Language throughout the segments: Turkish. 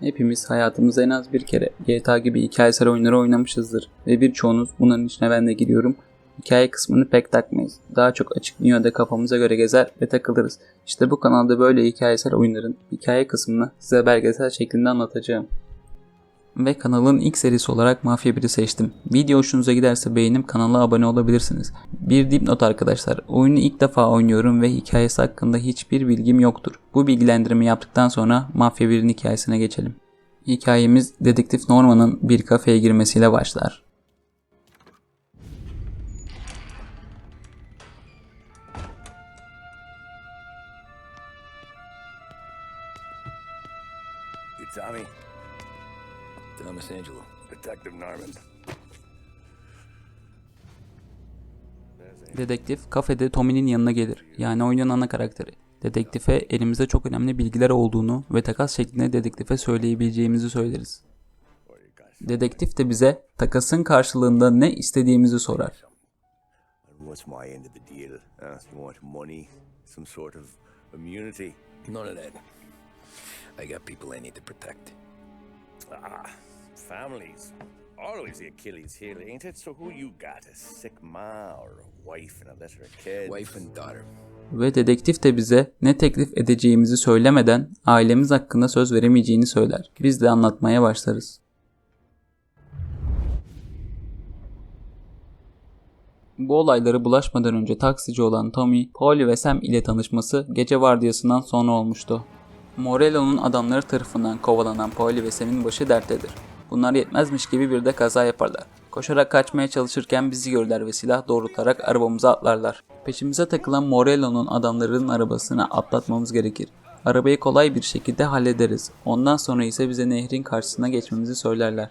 Hepimiz hayatımızda en az bir kere GTA gibi hikayesel oyunları oynamışızdır ve birçoğunuz bunların içine ben de giriyorum. Hikaye kısmını pek takmayız. Daha çok açık dünyada kafamıza göre gezer ve takılırız. İşte bu kanalda böyle hikayesel oyunların hikaye kısmını size belgesel şeklinde anlatacağım. Ve kanalın ilk serisi olarak Mafya 1'i seçtim. Video hoşunuza giderse beğenip kanala abone olabilirsiniz. Bir dipnot arkadaşlar. Oyunu ilk defa oynuyorum ve hikayesi hakkında hiçbir bilgim yoktur. Bu bilgilendirme yaptıktan sonra Mafya 1'in hikayesine geçelim. Hikayemiz dedektif Norman'ın bir kafeye girmesiyle başlar. Thomas Angelo. Detective Norman. Dedektif kafede Tommy'nin yanına gelir. Yani oyunun ana karakteri. Dedektife elimizde çok önemli bilgiler olduğunu ve takas şeklinde dedektife söyleyebileceğimizi söyleriz. Dedektif de bize takasın karşılığında ne istediğimizi sorar. And what's my end of the deal? Uh, you want money? Some sort of immunity? None of that. I got people I need to protect. Ah, families. Always the Achilles heel, ain't it? So who you got? A sick ma or a wife and a litter of kids? Wife and daughter. Ve dedektif de bize ne teklif edeceğimizi söylemeden ailemiz hakkında söz veremeyeceğini söyler. Biz de anlatmaya başlarız. Bu olayları bulaşmadan önce taksici olan Tommy, Polly ve Sam ile tanışması gece vardiyasından sonra olmuştu. Morello'nun adamları tarafından kovalanan Polly ve Sam'in başı derttedir. Bunlar yetmezmiş gibi bir de kaza yaparlar. Koşarak kaçmaya çalışırken bizi görürler ve silah doğrultarak arabamıza atlarlar. Peşimize takılan Morello'nun adamlarının arabasını atlatmamız gerekir. Arabayı kolay bir şekilde hallederiz. Ondan sonra ise bize nehrin karşısına geçmemizi söylerler.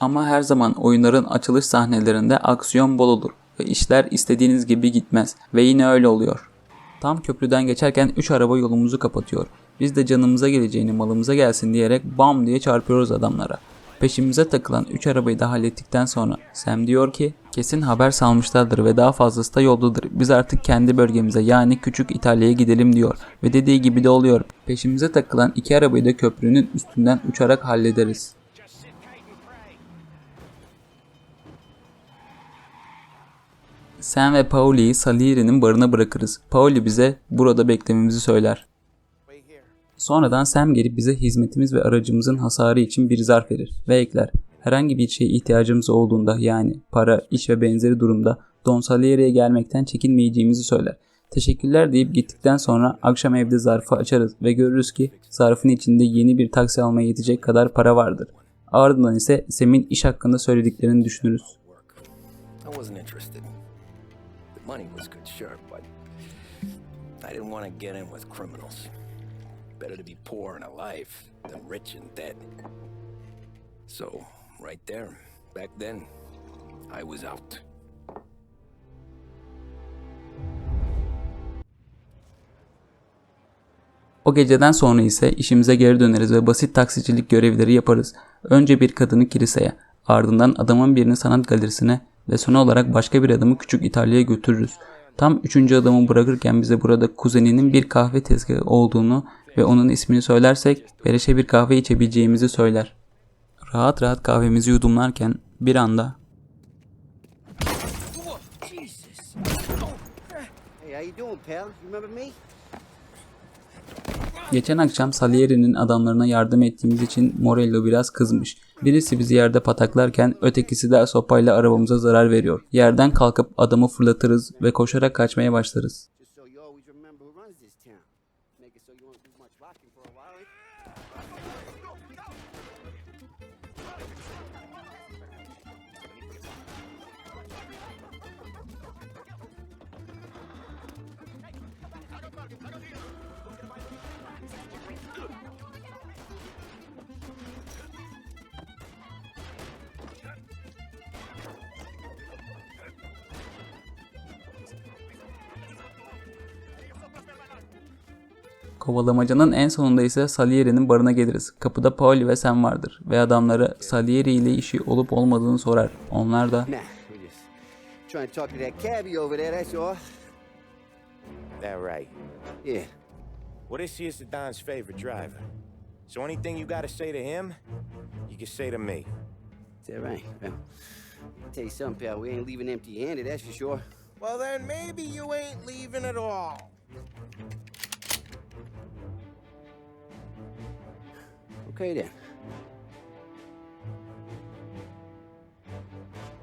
Ama her zaman oyunların açılış sahnelerinde aksiyon bol olur ve işler istediğiniz gibi gitmez ve yine öyle oluyor. Tam köprüden geçerken 3 araba yolumuzu kapatıyor. Biz de canımıza geleceğini malımıza gelsin diyerek bam diye çarpıyoruz adamlara. Peşimize takılan 3 arabayı da hallettikten sonra Sam diyor ki kesin haber salmışlardır ve daha fazlası da yoldadır. Biz artık kendi bölgemize yani küçük İtalya'ya gidelim diyor ve dediği gibi de oluyor. Peşimize takılan iki arabayı da köprünün üstünden uçarak hallederiz. Sam ve Pauli'yi Salieri'nin barına bırakırız. Pauli bize burada beklememizi söyler. Sonradan Sam gelip bize hizmetimiz ve aracımızın hasarı için bir zarf verir ve ekler. Herhangi bir şeye ihtiyacımız olduğunda yani para, iş ve benzeri durumda Don Salieri'ye gelmekten çekinmeyeceğimizi söyler. Teşekkürler deyip gittikten sonra akşam evde zarfı açarız ve görürüz ki zarfın içinde yeni bir taksi almaya yetecek kadar para vardır. Ardından ise Sam'in iş hakkında söylediklerini düşünürüz. I wasn't interested. Money was good, sure, but I didn't want to get in with criminals. Better to be poor and alive than rich and dead. So, right there, back then, I was out. O geceden sonra ise işimize geri döneriz ve basit taksicilik görevleri yaparız. Önce bir kadını kiliseye, ardından adamın birini sanat galerisine ve son olarak başka bir adamı küçük İtalya'ya götürürüz. Tam üçüncü adamı bırakırken bize burada kuzeninin bir kahve tezgahı olduğunu ve onun ismini söylersek beleşe bir kahve içebileceğimizi söyler. Rahat rahat kahvemizi yudumlarken bir anda Hey, how you doing, pal? You remember me? Geçen akşam Salieri'nin adamlarına yardım ettiğimiz için Morello biraz kızmış. Birisi bizi yerde pataklarken ötekisi de sopayla arabamıza zarar veriyor. Yerden kalkıp adamı fırlatırız ve koşarak kaçmaya başlarız. Kovalamacanın en sonunda ise Salieri'nin barına geliriz. Kapıda Pauli ve Sam vardır ve adamları Salieri ile işi olup olmadığını sorar. Onlar da that right. Yeah. İs the Don's favorite driver? So anything you got to say to him, you can say to me. Is that right? Well, I'll tell you something, pal. We ain't leaving empty-handed, that's for sure. Well, then maybe you ain't leaving at all. Okay then.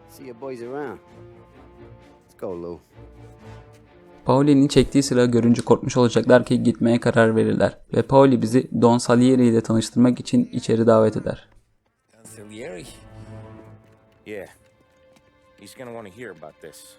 See you boys around. Let's go, Lou. Pauli'nin çektiği silahı görünce korkmuş olacaklar ki gitmeye karar verirler ve Pauli bizi Don Salieri ile tanıştırmak için içeri davet eder. Consigliere? Yeah. He's gonna want to hear about this.